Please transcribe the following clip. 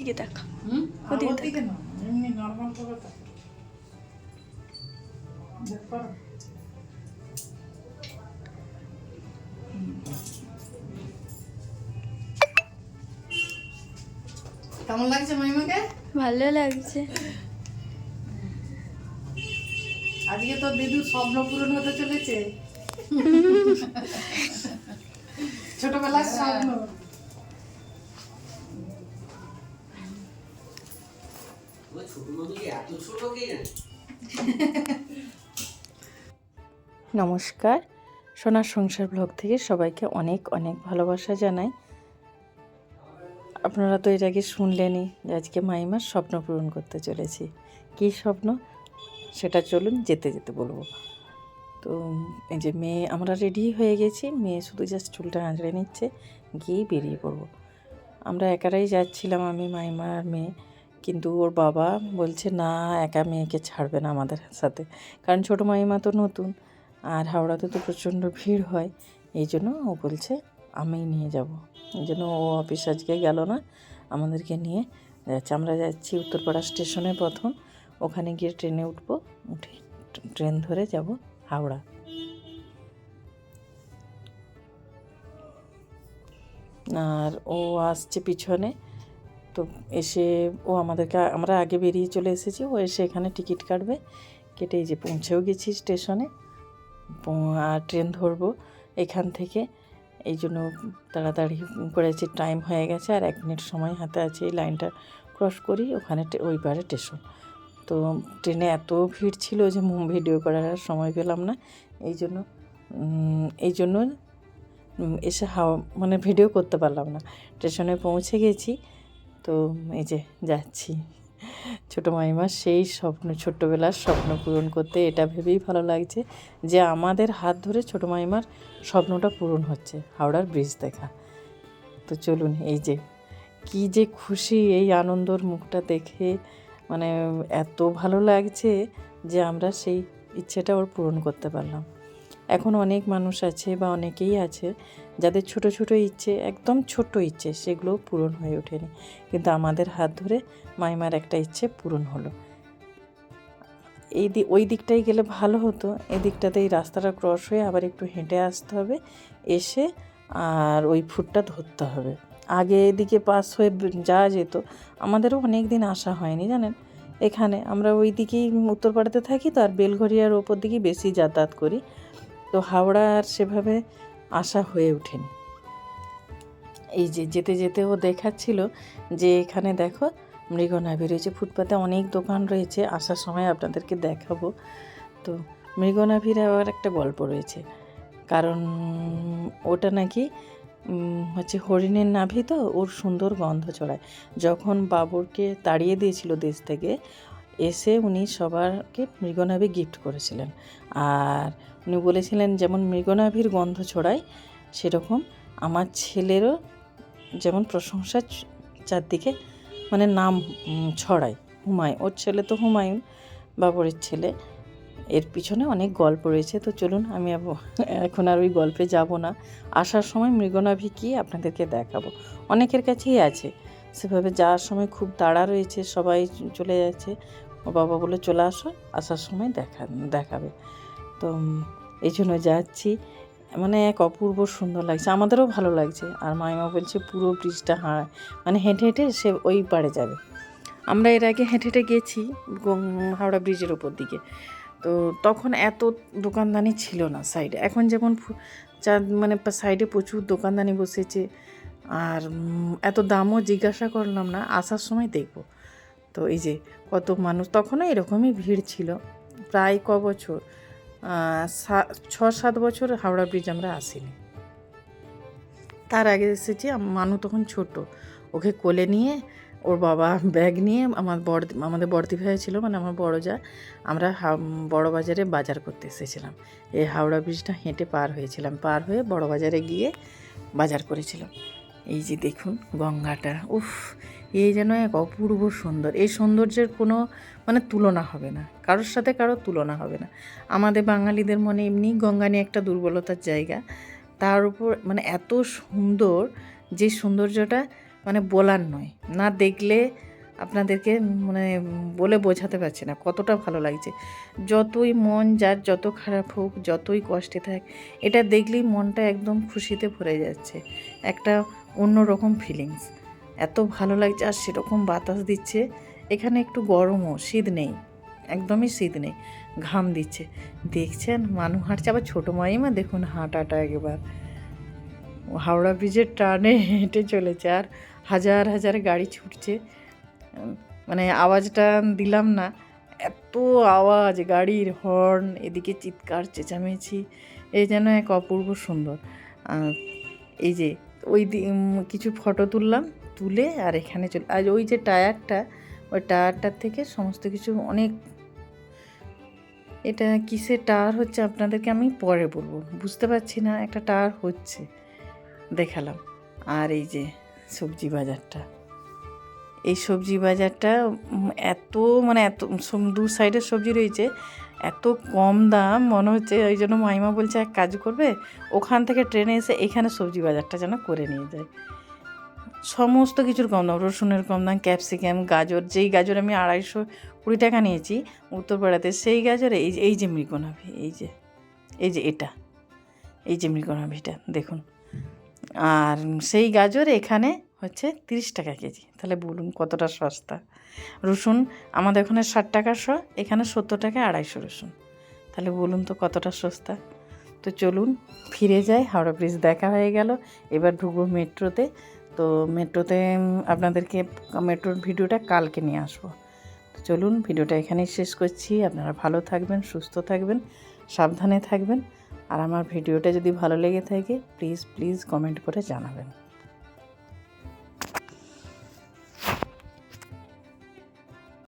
দিকে দেখা। হুম? ওদিকে? কেমন লাগছে মাইমাকে? ভালো লাগছে। আজকে তো দিদুর স্বপ্ন পূরণ হতে চলেছে। ছোটবেলার স্বপ্ন। নমস্কার। সোনার সংসার ব্লগ থেকে সবাইকে অনেক অনেক ভালোবাসা জানাই। আপনারা তো এর আগে শুনলেনই যে আজকে মাইমার স্বপ্ন পূরণ করতে চলেছি। কী স্বপ্ন? সেটা চলুন যেতে যেতে বলব। তো এই যে মেয়ে, আমরা রেডি হয়ে গেছি। মেয়ে শুধু জাস্ট চুলটা আঁচড়ে নিচ্ছে, গিয়েই বেরিয়ে পড়ব। আমরা একারাই যাচ্ছিলাম আমি, মাইমা আর মেয়ে। কিন্তু ওর বাবা বলছে, না, একা মেয়েকে ছাড়বে না আমাদের সাথে। কারণ ছোটো মাইমা তো নতুন আর হাওড়াতে তো প্রচণ্ড ভিড় হয়। এই জন্য ও বলছে, আমিই নিয়ে যাব। এই জন্য ও অফিস আজকে গেল না। আমাদেরকে নিয়ে যাচ্ছে। আমরা যাচ্ছি উত্তরপাড়া স্টেশনে প্রথম। ওখানে গিয়ে ট্রেনে উঠবো, উঠে ট্রেন ধরে যাব হাওড়া। আর ও আসছে পিছনে। তো এসে ও আমাদেরকে, আমরা আগে বেরিয়ে চলে এসেছি। ও এসে এখানে টিকিট কাটবে। কেটে এই যে পৌঁছেও গেছি স্টেশনে। আর ট্রেন ধরবো এখান থেকে। এই জন্য তাড়াতাড়ি করেছি টাইম হয়ে গেছে। আর এক মিনিট সময় হাতে আছে এই লাইনটা ক্রস করি, ওখানে ওই পারে স্টেশন তো ট্রেনে এত ভিড় ছিল যে মুম ভিডিও করার আর সময় পেলাম না। এই জন্য এই জন্য এসে হাওয়া মানে ভিডিও করতে পারলাম না। স্টেশনে পৌঁছে গেছি। তো এই যে যাচ্ছি। ছোটো মাইমার সেই স্বপ্ন, ছোট্টবেলার স্বপ্ন পূরণ করতে এটা ভেবেই ভালো লাগছে যে আমাদের হাত ধরে ছোটো মাইমার স্বপ্নটা পূরণ হচ্ছে, হাওড়ার ব্রিজ দেখা। তো চলুন এই যে কি যে খুশি এই আনন্দর মুখটা দেখে মানে এত ভালো লাগছে যে আমরা সেই ইচ্ছেটা ওর পূরণ করতে পারলাম। এখন অনেক মানুষ আছে বা অনেকেই আছে যাদের ছোট ছোট ইচ্ছে, একদম ছোট্ট ইচ্ছে, সেগুলো পূরণ হয়ে ওঠেনি। কিন্তু আমাদের হাত ধরে মাইমার একটা ইচ্ছে পূরণ হলো। এই দিক ওই দিকটাই গেলে ভালো হতো, এই দিকটাতে এই রাস্তাটা ক্রস হয়ে আবার একটু হেঁটে আসতে হবে, এসে আর ওই ফুটটা ধরতে হবে। আগে এদিকে পাস হয়ে যাওয়া যেত, আমাদেরও অনেক দিন আসা হয়নি জানেন? এখানে আমরা ওই দিকেই উত্তরপাড়াতে থাকি তো, আর বেলঘরিয়ার ওপর দিকেই বেশি যাতায়াত করি। তো হাওড়া আর সেভাবে আসা হয়ে ওঠেনি। এই যে যেতে যেতে ও দেখাচ্ছিল যে এখানে দেখো মৃগনাভি রয়েছে ফুটপাতে অনেক দোকান রয়েছে, আসার সময় আপনাদেরকে দেখাবো। তো মৃগনাভির আবার একটা গল্প রয়েছে, কারণ ওটা নাকি হচ্ছে হরিণের নাভি তো, ওর সুন্দর গন্ধ ছড়ায়। যখন বাবরকে তাড়িয়ে দিয়েছিল দেশ থেকে এসে উনি সবারকে মৃগনাভি গিফট করেছিলেন। আর উনি বলেছিলেন, যেমন মৃগনাভির গন্ধ ছড়ায়, সেরকম আমার ছেলেরও যেমন প্রশংসা চারদিকে মানে নাম ছড়ায়, হুমায়ুন। ওর ছেলে তো হুমায়ুন, বাবরের ছেলে। এর পিছনে অনেক গল্প রয়েছে। তো চলুন, আমি এখন আর ওই গল্পে যাব না। আসার সময় মৃগনাভি কি আপনাদেরকে দেখাবো। অনেকের কাছেই আছে। সেভাবে যাওয়ার সময় খুব তাড়া রয়েছে, সবাই চলে যাচ্ছে। ও বাবা বলে চলে আসো, আসার সময় দেখা, দেখাবে। তো এই জন্য যাচ্ছি। মানে এক অপূর্ব সুন্দর লাগছে। আমাদেরও ভালো লাগছে। আর মাইমা বলছে পুরো ব্রিজটা হা মানে হেঁটে হেঁটে সে ওই পাড়ে যাবে। আমরা এর আগে হেঁটে হেঁটে গেছি হাওড়া ব্রিজের ওপর দিকে। তো তখন এত দোকানদানি ছিল না সাইডে এখন যেমন ফু- চা মানে সাইডে প্রচুর দোকানদানি বসেছে। আর এত দামও জিজ্ঞাসা করলাম না। আসার সময় দেখব। তো এই যে কত মানুষ, তখনও এরকমই ভিড় ছিল। প্রায় ক বছর ছ সাত বছর হাওড়া ব্রিজ আমরা আসিনি। তার আগে এসেছি মানু তখন ছোট। ওকে কোলে নিয়ে, ওর বাবা ব্যাগ নিয়ে, আমার বড়, আমাদের বড়দি ভাই ছিল মানে আমার বড় যা, আমরা বড় বাজারে বাজার করতে এসেছিলাম। এই হাওড়া ব্রিজটা হেঁটে পার হয়েছিলাম, পার হয়ে বড় বাজারে গিয়ে বাজার করেছিলাম। এই যে দেখুন গঙ্গাটা, উফ এই যেন এক অপূর্ব সুন্দর। এই সৌন্দর্যের কোনো মানে তুলনা হবে না। কারোর সাথে কারোর তুলনা হবে না। আমাদের বাঙালিদের মনে এমনি গঙ্গা নিয়ে একটা দুর্বলতার জায়গা। তার উপর মানে এত সুন্দর যে সৌন্দর্যটা মানে বলার নয়। না দেখলে আপনাদেরকে মানে বলে বোঝাতে পারছি না কতটা ভালো লাগছে। যতই মন যার যত খারাপ হোক, যতই কষ্টে থাক, এটা দেখলেই মনটা একদম খুশিতে ভরে যাচ্ছে। একটা অন্যরকম ফিলিংস এত ভালো লাগছে আর সেরকম বাতাস দিচ্ছে। এখানে একটু গরমও, শীত নেই, একদমই শীত নেই, ঘাম দিচ্ছে। দেখছেন মানুষ হাঁটছে, আবার ছোটো মাইমা দেখুন হাঁটাটা একবার। হাওড়া ব্রিজের টানে হেঁটে চলেছে আর হাজার হাজার গাড়ি ছুটছে। মানে আওয়াজটা দিলাম না, এত আওয়াজ, গাড়ির হর্ন, এদিকে চিৎকার, চেঁচামেচি এই যেন এক অপূর্ব সুন্দর। এই যে ওই কিছু ফটো তুললাম। তুলে আর এখানে চলে, আর ওই যে টায়ারটা, ওই টায়ারটার থেকে সমস্ত কিছু অনেক, এটা কিসের টায়ার হচ্ছে আপনাদেরকে আমি পরে বলব। বুঝতে পারছি না, একটা টায়ার হচ্ছে। দেখালাম। আর এই যে সবজি বাজারটা। এই সবজি বাজারটা এত মানে এত দু সাইডের সবজি রয়েছে, এত কম দাম, মনে হচ্ছে ওই জন্য মাইমা বলছে, এক কাজ করবে, ওখান থেকে ট্রেনে এসে এখানে সবজি বাজারটা যেন করে নিয়ে যায়। সমস্ত কিছুর কম দাম, রসুনের কম দাম, ক্যাপসিকাম, গাজর, যেই গাজর আমি আড়াইশো কুড়ি টাকা নিয়েছি উত্তরপাড়াতে সেই গাজরে এই যে এই যে মৃগনাভি এই যে এই যে এটা, এই যে মৃগনাভিটা দেখুন। আর সেই গাজর এখানে হচ্ছে তিরিশ টাকা কেজি, তাহলে বলুন কতটা সস্তা। রসুন আমাদের ওখানে ষাট টাকা শ, এখানে সত্তর টাকা, আড়াইশো রসুন, তাহলে বলুন তো কতটা সস্তা। তো চলুন, ফিরে যাই, হাওড়া ব্রিজ দেখা হয়ে গেল, এবার ঢুকবো মেট্রোতে তো মেট্রোতে আপনাদেরকে মেট্রোর ভিডিওটা কালকে নিয়ে আসব। তো চলুন, ভিডিওটা এখানেই শেষ করছি। আপনারা ভালো থাকবেন, সুস্থ থাকবেন, সাবধানে থাকবেন। আর আমার ভিডিওটা যদি ভালো লেগে থাকে প্লিজ প্লিজ কমেন্ট করে জানাবেন।